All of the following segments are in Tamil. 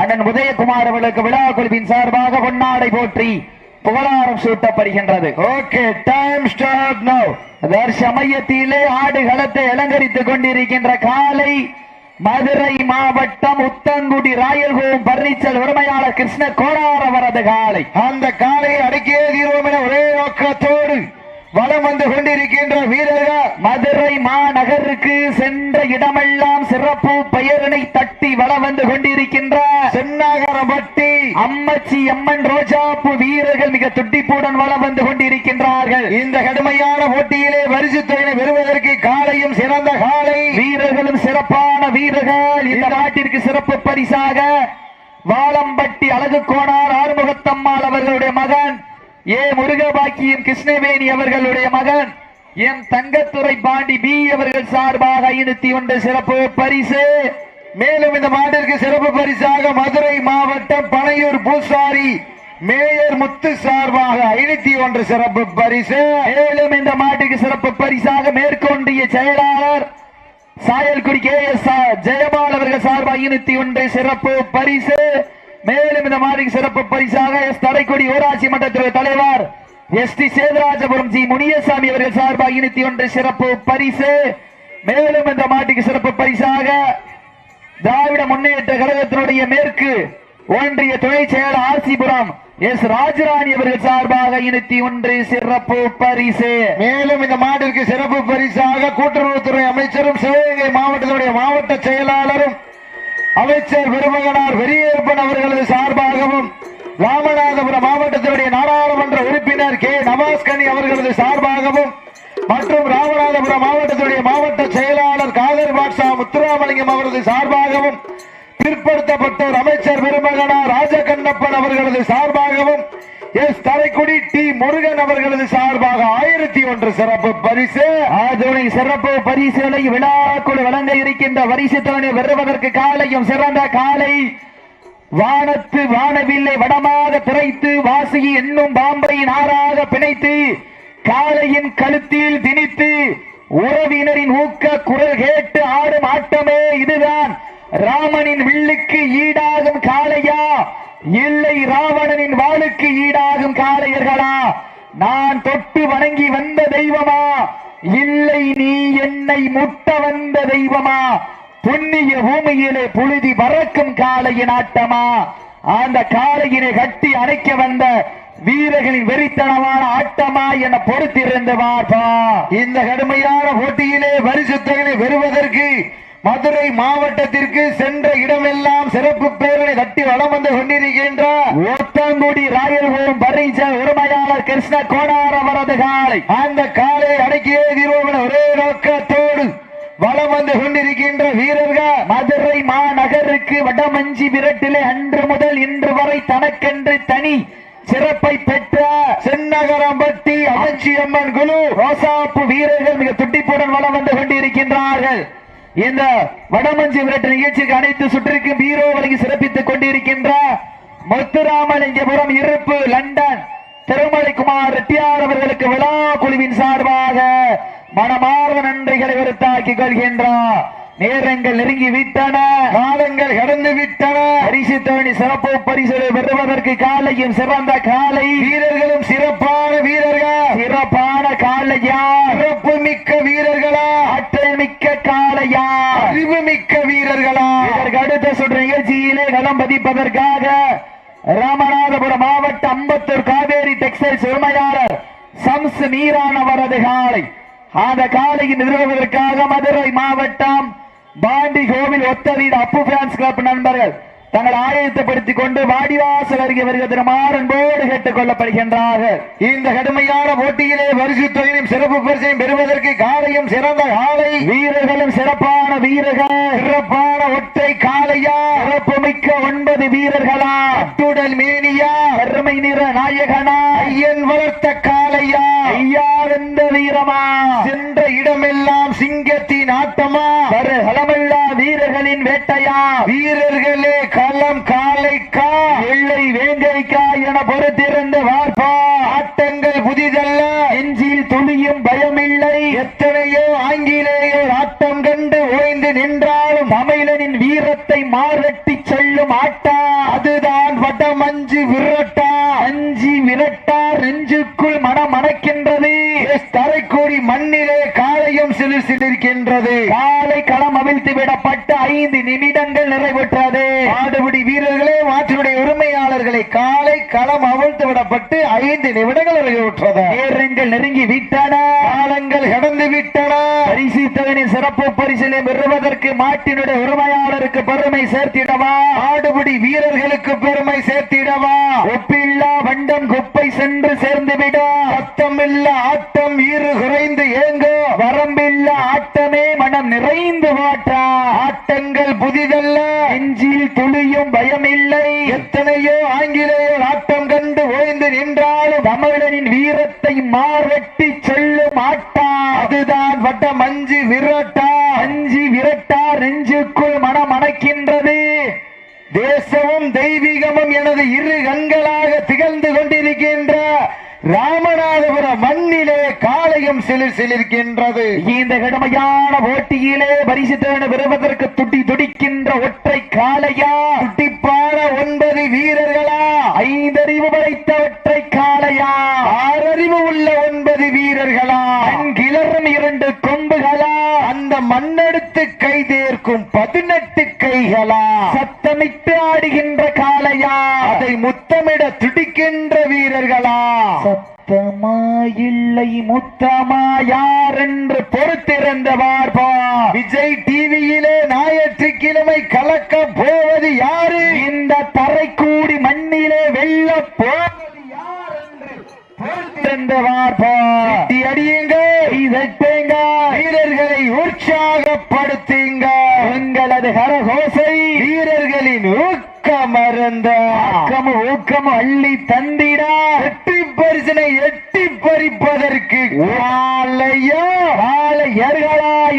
அண்ணன் உதயகுமார் அவர்களுக்கு விழா குழுவின் சார்பாக பொன்னாடை போற்றி புகழாரம் சூட்டப்படுகின்றது. ஓகே டைம் ஸ்டார்ட் நவ் தற்சமயத்திலே ஆடுகளத்தை அலங்கரித்துக் கொண்டிருக்கின்ற காலை மதுரை மாவட்டம் உத்தங்குடி ராயல்கோம் பர்னிச்சல் உரிமையாளர் கிருஷ்ண கோடார் அவரது காலை. அந்த காலையை அடக்கியே தீர்வோம் என ஒரே நோக்கத்தோடு வலம் வந்து கொண்டிருக்கின்ற வீரர்கள் மதுரை மாநகருக்கு சென்ற இடமெல்லாம் சிறப்பு பெயரினை தட்டி வலம் வந்து கொண்டிருக்கின்ற சென்னாகரம்பட்டி அம்மச்சி அம்மன் ரோஜாப்பு வீரர்கள் மிக துட்டிப்புடன் வலம் வந்து கொண்டிருக்கின்றார்கள். இந்த கடுமையான போட்டியிலே வரிசு துறையினை பெறுவதற்கு காலையும் சிறந்த காலை. வீரர்களும் சிறப்பான வீரர்கள். இந்த நாட்டிற்கு சிறப்பு பரிசாக வாளம்பட்டி அழகு கோணார் ஆறுமுகத்தம்மாள் அவர்களுடைய மகன் ஏ முருகபாக்கியின் கிருஷ்ணவேணி அவர்களுடைய மகன் எம் தங்கத்துறை பாண்டி பி அவர்கள் சார்பாக ஐநூத்தி ஒன்று சிறப்பு பரிசு. மேலும் இந்த மாட்டிற்கு சிறப்பு பரிசாக மதுரை மாவட்டம் பனையூர் பூசாரி மேயர் முத்து சார்பாக ஐநூத்தி ஒன்று சிறப்பு பரிசு. மேலும் இந்த மாட்டுக்கு சிறப்பு பரிசாக மேற்கொண்டிய செயலாளர் சாயல்குடி கே எஸ் ஜெயபால் அவர்கள் சார்பாக ஐநூத்தி ஒன்று சிறப்பு பரிசு. மேலும் இந்த மாட்டுக்கு சிறப்பு பரிசாக எஸ் தரைக்குடி ஊராட்சி மன்றத்துறை தலைவர் S T Setharajapuram G Muniyasamy அவர்கள் சார்பாக இனித்தி ஒன்று சிறப்பு பரிசு. மேலும் இந்த மாட்டுக்கு சிறப்பு பரிசாக திராவிட முன்னேற்ற கழகத்தினுடைய மேற்கு ஒன்றிய துணை செயலர் ஆர்சிபுரம் எஸ் ராஜராணி அவர்கள் சார்பாக இனித்தி ஒன்று சிறப்பு பரிசு. மேலும் இந்த மாட்டிற்கு சிறப்பு பரிசாக கூட்டுறவுத்துறை அமைச்சரும் சிவகங்கை மாவட்டத்தினுடைய மாவட்ட செயலாளரும் அமைச்சர் பெருமகனார் பெரியப்பன் அவர்களது சார்பாகவும் ராமநாதபுரம் மாவட்டத்தினுடைய நாடாளுமன்ற உறுப்பினர் கே. நவாஸ்கனி அவர்களது சார்பாகவும் மற்றும் ராமநாதபுரம் மாவட்டத்தினுடைய மாவட்ட செயலாளர் காதர் பாட்ஷா முத்துராமலிங்கம் அவரது சார்பாகவும் பிற்படுத்தப்பட்டோர் அமைச்சர் பெருமகனா ராஜகண்ணப்பன் அவர்களது சார்பாகவும் எஸ். தரைக்குடி டி. முருகன் அவர்களது சார்பாக ஆயிரத்தி ஒன்று சிறப்பு பரிசு. அதனை சிறப்பு பரிசுகளை விழாக்குழு வழங்க இருக்கின்ற வரிசுத்தவனை வருவதற்கு காலையும் சிறந்த காலை வானத்து வானவில்லை வடமாக திரைத்து வாசியை என்னும் பாம்பை நாராக பிணைத்து காளையின் கழுத்தில் திணித்து உறவினரின் ஊக்க குரல் கேட்டு ஆடும் ஆட்டமே இதுதான். ராமனின் வில்லுக்கு ஈடாகும் காளையா? இல்லை ராவணனின் வாளுக்கு ஈடாகும் காளையர்களா? நான் தொட்டு வணங்கி வந்த தெய்வமா? இல்லை நீ என்னை முட்ட வந்த தெய்வமா? புண்ணிய பூமியிலே புழுதி பறக்கும் காளையின் ஆட்டமா? அந்த காளையினை கட்டி அணைக்க வந்த வீரர்களின் வெறித்தனமான ஆட்டமா என பொறுத்திருந்து பார்ப்பா இந்த கடுமையான போட்டியிலே பரிசு பெறுவதற்கு மதுரை மாவட்டத்திற்கு சென்ற இடமெல்லாம் சிறப்பு பெயர்களை தட்டி வளம் வந்து கொண்டிருக்கின்ற ஒத்தங்குடி ராயல்கோம் பரிச உரிமையாளர் கிருஷ்ண கோடார் அவரது காலை அந்த காலை அடக்கியே தீர்வோம் ஒரே நோக்கத்தோடு வளம் வந்து கொண்டிருக்கின்ற வீரர்கள் மதுரை மாநகருக்கு வடமஞ்சி விரட்டிலே அன்று முதல் இன்று வரை தனக்கென்று தனி சிறப்பை பெற்ற சென்னகரம்பட்டி அமைச்சியம்மன் குழு ரோசாப்பு வீரர்கள் மிக துட்டிப்புடன் வளம் வந்து கொண்டிருக்கின்றார்கள். இந்த வடமஞ்சி விரட்டு நிகழ்ச்சிக்கு அனைத்து சுற்றிற்கும் பீரோ வழங்கி சிறப்பித்துக் கொண்டிருக்கின்ற முத்துராமலிங்கபுரம் இருப்பு லண்டன். திருமலைக்குமார் ரெட்டியார் அவர்களுக்கு விழா குழுவின் சார்பாக மனமார்ந்த நன்றிகளை விருத்தாக்கிக் கொள்கின்றார் நேரங்கள் நெருங்கி விட்டன காலங்கள் கடந்து விட்டன. பரிசு தோணி சிறப்பு பரிசுகளை பெறுவதற்கு காலையும் சிறந்த காலை. வீரர்களும் சிறப்பான வீரர்கள். சிறப்பான காலையா? சிறப்பு மிக்க வீரர்களா? ஆற்றல் மிக்க காலையா? அறிவு மிக்க வீரர்களா? இதற்கு அடுத்த சுற்று நிகழ்ச்சியிலே களம் பதிப்பதற்காக ராமநாதபுரம் மாவட்டம் அம்பத்தூர் காவேரி டெக்ஸ்டைல்ஸ் உரிமையாளர் சம்ஸ் நீரானவரது காலை. அந்த காலையை நிறுவுவதற்காக மதுரை மாவட்டம் பாண்டி கோவில் ஒத்த வீடு அப்பு பிரான்ஸ் கிளப் நண்பர்கள் தங்கள் ஆயத்தப்படுத்திக் கொண்டு வாடிவாசல் அருகே வருகிற மாறன்போடு கேட்டுக் கொள்ளப்படுகின்றார்கள். இந்த கடுமையான போட்டியிலே பரிசு தொகையும் சிறப்பு பரிசையும் பெறுவதற்கு காலையும் சிறந்த காலை வீரர்களும் சிறப்பான வீரர்கள் சிறப்பான ஒற்றை காலையா சிறப்பு மிக்க ஒன்பது வீரர்களா அட்டுடல் மேனியா பெருமை நிற நாயகனா ஐயன் வளர்த்த காளையா வீரமா? சென்ற இடமெல்லாம் சிங்கத்தின் ஆட்டமா? வரு களமில்லா வீரர்களின் வேட்டையா? வீரர்களே களம் காளைக்கா எல்லை வேங்கைக்கா என பொறுத்திருந்து வார்ப்பா? ஆட்டங்கள் புதிதல்ல. நெஞ்சில் துளியும் களம் அவிழ்த்து விடப்பட்ட ஐந்து நிமிடங்கள் நிறைவுற்றது. ஆடுபிடி வீரர்களே மாற்றினுடைய உரிமையாளர்களை காலை களம் அவிழ்த்து விடப்பட்டு ஐந்து நிமிடங்கள் நிறைவுற்றது. நேரங்கள் நெருங்கி விட்டன. காலங்கள் கடந்து விட்டன. பரிசு சிறப்பு பரிசிலை பெறுவதற்கு மாட்டினுடைய உரிமையாளருக்கு பெருமை சேர்த்திடவா? ஆடுபிடி வீரர்களுக்கு பெருமை சேர்த்திடவா? ஒப்பில்லா வண்டம் குப்பை சென்று சேர்ந்துவிடும். சத்தமில்ல ஆட்டம் ஈறு குறைந்து ஏங்கோ வரம்பில்ல ஆட்டமே மனம் நிறைந்து மாற்றா ஆட்டங்கள் புதிதல்ல நெஞ்சில் துளியும் பயமில்லை எத்தனையோ ஆங்கிலேயர் ஆட்டம் கண்டு ஓய்ந்து வீரனின் வீரத்தை மாரட்டி சொல்லும் ஆட்டா. அதுதான் வட்ட மஞ்சு விரட்டா. அஞ்சு விரட்டா நெஞ்சுக்குள் மனம் அணைக்கின்றது தேசமும் தெய்வீகமும் எனது இரு கண்களாக திகழ்ந்து கொண்டிருக்கின்ற ராமநாதபுர மண்ணிலே காளையும் சிலிர் சிலிர்க்கின்றது. இந்த கடுமையான போட்டியிலே பரிசு தேன பெறுவதற்கு துடி துடிக்கின்ற ஒற்றை காளையா. துட்டிப்பான ஒன்பது வீரர்கள் சத்தமிட்டு ஆடுகின்ற காளையா? அதை முத்தமிட துடிக்கின்ற வீரர்களா? சத்தமா இல்லை முத்தமா? யார் என்று பொறுத்திருந்த பார்ப்பா விஜய் டிவியிலே ஞாயிற்றுக்கிழமை கலக்க போவது யாரு? இந்த தரைக்கூடி மண்ணிலே வெல்ல போவது யார் என்று பொறுத்திருந்த பார்ப்பா அடியுங்க வீரர்களை உற்சாகப்படுத்துங்க உங்களது கரகோசை வீரர்களின் ஊக்கமருந்த. ஊக்கம் ஊக்கம் அள்ளி தந்திடா. எட்டி பரிசனை எட்டி பறிப்பதற்கு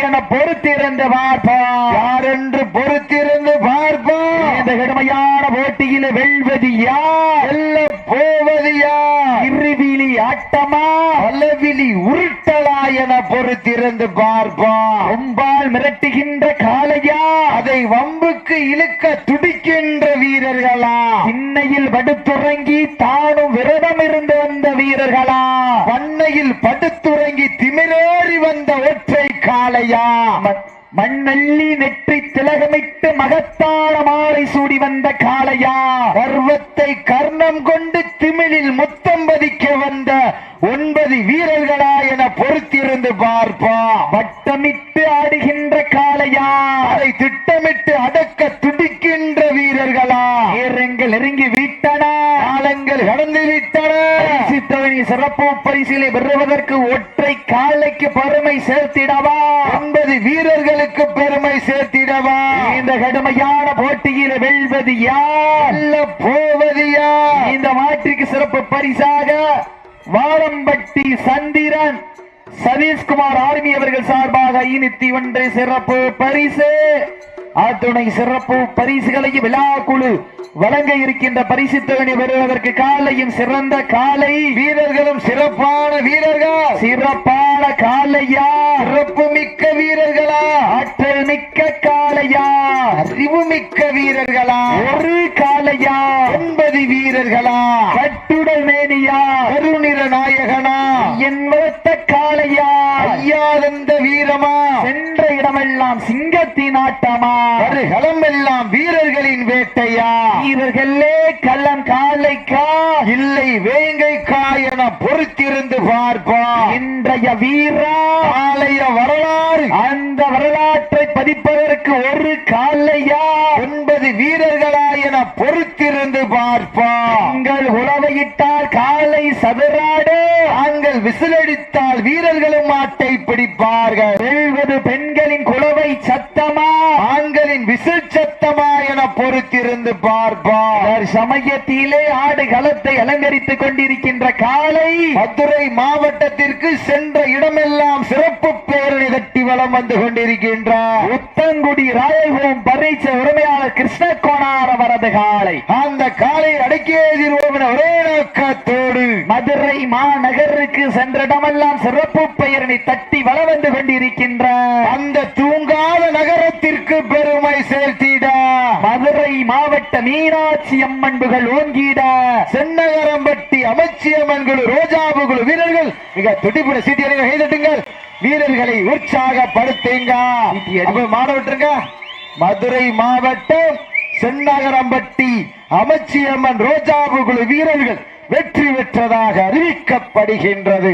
என பொறுத்திருந்த பார்ப்பா. யார் என்று பொறுத்திருந்து பார்ப்போம் இந்த கடுமையான போட்டியில வெல்வது யார்? வெல்ல போவது யார்? இருவிழி ஆட்டமா? அளவிலி உருட்டலா என பொறுத்திருந்து பார்ப்போம் கொம்பால் மிரட்டுகின்ற காளையா? அதை வம்புக்கு இழுக்க துடிக்கின்ற வீரர்களா? திண்ணையில் படுத்துறங்கி தானும் விரதம் இருந்து வந்த வீரர்களா? வண்ணையில் படுத்துறங்கி திமிரேறி வந்த ஒற்றை காளையா? ம- மண்ணள்ளி நெற்றி திலகமிட்டு மகத்தான மாலை சூடி வந்த காளையா? கர்வத்தை கர்ணம் கொண்டு திமிழில் முத்தம் பதிக்க வந்த ஒன்பது வீரர்களா என பொறுத்திருந்து பார்ப்போம். வட்டமிட்டு திட்டமிட்டு அடக்க துடிக்கின்ற வீரர்களா? நேரங்கள் நெருங்கி விட்டன. காலங்கள் கடந்து விட்டன. பரிசுத்தவனி சிறப்பு பரிசிலை பெறுவதற்கு ஒற்றை காலைக்கு பெருமை சேர்த்திடவா? ஒன்பது வீரர்களுக்கு பெருமை சேர்த்திடவா? இந்த கடுமையான போட்டியில் வெல்வது யார்? அல்ல போவது யார்? இந்த மாற்றுக்கு சிறப்பு பரிசாக வாழம்பட்டி சந்திரன் சதீஷ்குமார் ஆர்மி அவர்கள் சார்பாக ஐநூத்தி ஒன்று சிறப்பு பரிசு. ஆத்துணை சிறப்பு பரிசுகளையும் விழா குழு வழங்க இருக்கின்ற பரிசு தொகுதி பெறுவதற்கு காலையும் சிறந்த காலை. வீரர்களும் சிறப்பான வீரர்கள். சிறப்பான காலையா? சிறப்பு மிக்க வீரர்களா? ஆற்றல் மிக்க காலையா? அறிவு மிக்க வீரர்களா? ஒரு காலையா? ஒன்பது வீரர்களா? கட்டுடல் மேனியா? கருநிற நாயகனா? என் வளர்த்த காளையா ஐயாதந்த வீரமா சென்ற இடமெல்லாம் சிங்கத்தின் ஆட்டமா? களம் எல்லாம் வீரர்களின் வேட்டையா? வீரர்களே கள்ளம் காளைக்கா இல்லை வேங்கை என பொறுத்திருந்து பார்ப்போம் இன்றைய வீரா? ஆலய வரலாறு. அந்த வரலாற்றை பதிப்பதற்கு ஒரு காளையா? ஒன்பது வீரர்களா என பொறுத்திருந்து பார்ப்போம் உங்கள் உழவையிட்டால் காலை சதுராடு. நாங்கள் விசிலடித்தால் வீரர்களும் மாட்டை பிடிப்பார்கள். வெல்வது பெண்களின் குலவை சத்தமா ஆண்களின் விசில் சத்தமா என பொறுத்திருந்து பார்ப்போம் ஒரு சமயத்திலே ஆடு களத்தை அலங்கரித்துக் கொண்டிருக்கின்ற காலை மதுரை மாவட்டத்திற்கு சென்ற இடமெல்லாம் சிறப்பு பேரணி கட்டி வலம் வந்து கொண்டிருக்கின்றார். உத்தங்குடி ராயபுரம் பரீட்சை உரிமையாளர் கிருஷ்ண கோணார் அவரது காலை அந்த காலை அடக்கியே தீர்வோம் ஒரே நோக்கத்தோடு மதுரை மாநகருக்கு சென்ற இடமெல்லாம் சிறப்பு பெயரணி தட்டி வள வந்து கொண்டிருக்கின்ற அந்த தூங்காத நகரத்திற்கு பெருமை சேர்த்திட. மதுரை மாவட்ட மீனாட்சி அம்மன் புகழ் ஓங்கிட. சென்னகரம்பட்டி அமைச்சியம்மன் குழு ரோஜாபு குழு வீரர்கள் மிக துடிப்புட சீட்டியனை கைதட்டுங்கள். வீரர்களை உற்சாகப்படுத்துங்க. விட்டுருங்க மதுரை மாவட்டம் சென்னகரம்பட்டி அமைச்சியம்மன் ரோஜாபு குழு வீரர்கள் வெற்றி பெற்றதாக அறிவிக்கப்படுகின்றது.